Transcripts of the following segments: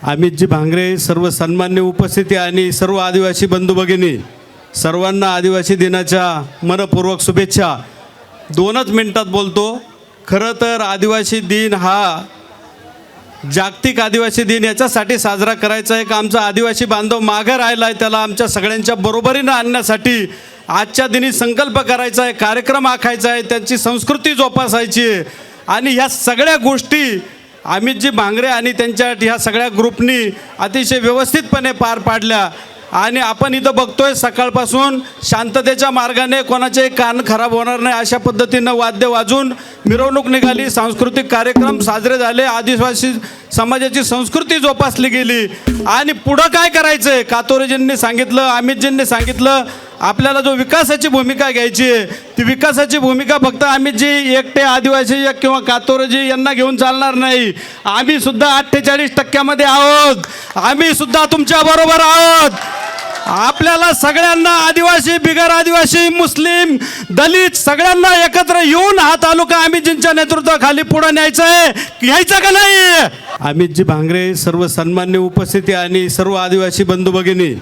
अमितजी भांगरे सर्व सन्मान्य उपस्थिती आणि सर्व आदिवासी बंधू भगिनी सर्वांना आदिवासी दिनाच्या मनपूर्वक शुभेच्छा. दोनच मिनटात बोलतो. खरं तर आदिवासी दिन हा जागतिक आदिवासी दिन याच्यासाठी साजरा करायचा आहे. का आमचा आदिवासी बांधव मागं राहिला आहे त्याला आमच्या सगळ्यांच्या बरोबरीनं आणण्यासाठी आजच्या दिनी संकल्प करायचा आहे कार्यक्रम आखायचा आहे त्यांची संस्कृती जोपासायची आहे. आणि ह्या सगळ्या गोष्टी अमितजी भांगरे आणि त्यांच्या ह्या सगळ्या ग्रुपनी अतिशय व्यवस्थितपणे पार पाडल्या. आणि आपण इथं बघतोय सकाळपासून शांततेच्या मार्गाने कोणाचे कान खराब होणार नाही अशा पद्धतीनं वाद्य वाजून मिरवणूक निघाली सांस्कृतिक कार्यक्रम साजरे झाले आदिवासी समाजाची संस्कृती जोपासली गेली. आणि पुढं काय करायचं आहे कातोरेजींनी सांगितलं अमितजींनी सांगितलं आपल्याला जो विकासाची भूमिका घ्यायची आहे ती विकासाची भूमिका फक्त आम्ही जी एकटे आदिवासी एक किंवा कातोरजी यांना घेऊन चालणार नाही आम्ही सुद्धा अठ्ठेचाळीस टक्क्यामध्ये आहोत. आम्ही सुद्धा तुमच्या बरोबर आहोत. आपल्याला सगळ्यांना आदिवासी बिगर आदिवासी मुस्लिम दलित सगळ्यांना एकत्र येऊन हा तालुका अमितजींच्या नेतृत्वाखाली पुढे न्यायचं आहे घ्यायचं का नाही? अमितजी भांगरे सर्व सन्मान्य उपस्थिती आणि सर्व आदिवासी बंधू भगिनी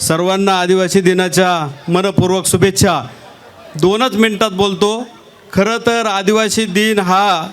सर्वांना आदिवासी दिनाच्या मनपूर्वक शुभेच्छा. दोनच मिनटात बोलतो. खरं तर आदिवासी दिन हा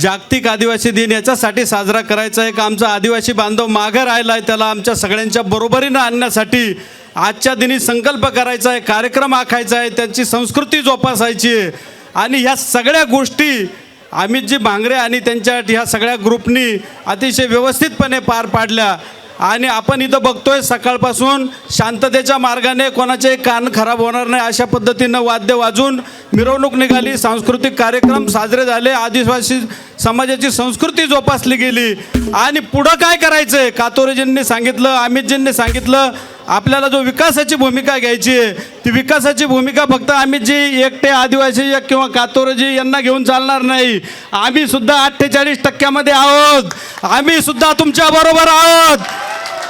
जागतिक आदिवासी दिन याच्यासाठी साजरा करायचा आहे का आमचा आदिवासी बांधव मागं राहिला आहे त्याला आमच्या सगळ्यांच्या बरोबरीनं आणण्यासाठी आजच्या दिनी संकल्प करायचा आहे कार्यक्रम आखायचा आहे त्यांची संस्कृती जोपासायची आहे. आणि ह्या सगळ्या गोष्टी अमितजी भांगरे आणि त्यांच्या ह्या सगळ्या ग्रुपनी अतिशय व्यवस्थितपणे पार पाडल्या. आणि आपण इथं बघतोय सकाळपासून शांततेच्या मार्गाने कोणाचे कान खराब होणार नाही अशा पद्धतीनं वाद्य वाजून मिरवणूक निघाली सांस्कृतिक कार्यक्रम साजरे झाले आदिवासी समाजाची संस्कृती जोपासली गेली. आणि पुढं काय करायचं आहे कातोरेजींनी सांगितलं अमितजींनी सांगितलं आपल्याला जो विकासाची भूमिका घ्यायची आहे ती विकासाची भूमिका फक्त अमितजी एकटे आदिवासी एक किंवा कातोरजी यांना घेऊन चालणार नाही. आम्ही सुद्धा अठ्ठेचाळीस टक्क्यामध्ये आहोत. आम्ही सुद्धा तुमच्या बरोबर आहोत.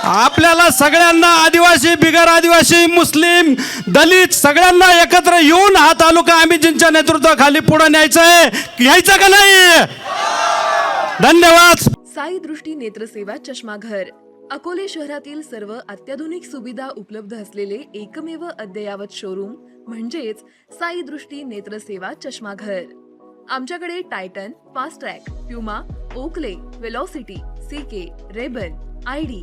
आपल्याला सगळ्यांना आदिवासी बिगर आदिवासी मुस्लिम दलित सगळ्यांना एकत्र येऊन हा तालुका अमितजींच्या नेतृत्वाखाली पुढे न्यायचा आहे घ्यायचा का नाही? धन्यवाद. साई दृष्टी नेत्रसेवा चष्माघर अकोले शहरातील सर्व अत्याधुनिक सुविधा उपलब्ध असलेले एकमेव अद्ययावत शोरूम म्हणजेच साई दृष्टी नेत्रसेवा चष्माघर आमच्याकडे Titan Fast Track Puma Oakley Velocity C K Rayban I D